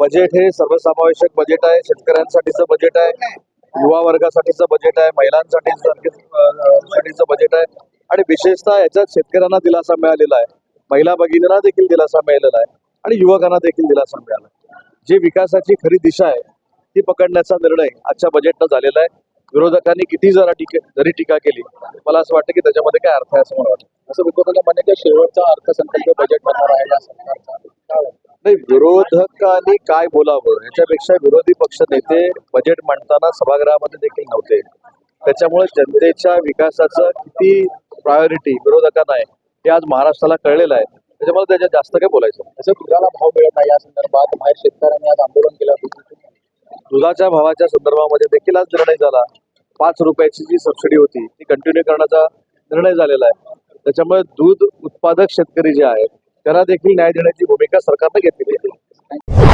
Budget हे सर्वसमावेशक budget आहे शेतकऱ्यांसाठीचं बजेट आहे युवा वर्गासाठीचं बजेट आहे महिलांसाठी साठीचं बजेट आहे. आणि विशेषतः याच्यात शेतकऱ्यांना दिलासा मिळालेला आहे. महिला भगिनींना देखील दिलासा मिळालेला आहे. आणि युवकांना देखील दिलासा मिळाला जी विकासाची खरी दिशा आहे ती पकडण्याचा निर्णय आजच्या बजेटनं झालेला आहे. विरोधकांनी किती जरा टीके जरी टीका केली मला असं वाटतं की त्याच्यामध्ये काय अर्थ आहे असं मला वाटतं. असं विरोधकांना म्हणे की शेवटचा अर्थसंकल्प बजेट बनणार आहे या सरकारचा? नाही विरोधकांनी काय बोलावं? याच्यापेक्षा विरोधी पक्ष नेते बजेट मांडताना सभागृहामध्ये देखील नव्हते. त्याच्यामुळे जनतेच्या विकासाचं किती प्रायोरिटी विरोधकांना आहे हे आज महाराष्ट्राला कळलेलं आहे. त्याच्यामुळे त्याच्यात जास्त काय बोलायचं. जसं दुधाला भाव मिळत नाही. या संदर्भात बाहेर शेतकऱ्यांनी आज आंदोलन केलं दुधाच्या भावाच्या संदर्भामध्ये देखील आज निर्णय झाला. पाच रुपयाची जी सबसिडी होती ती कंटिन्यू करण्याचा निर्णय झालेला आहे. त्याच्यामुळे दूध उत्पादक शेतकरी जे आहेत त्यांना देखील न्याय देण्याची भूमिका सरकारनं घेतलेली आहे.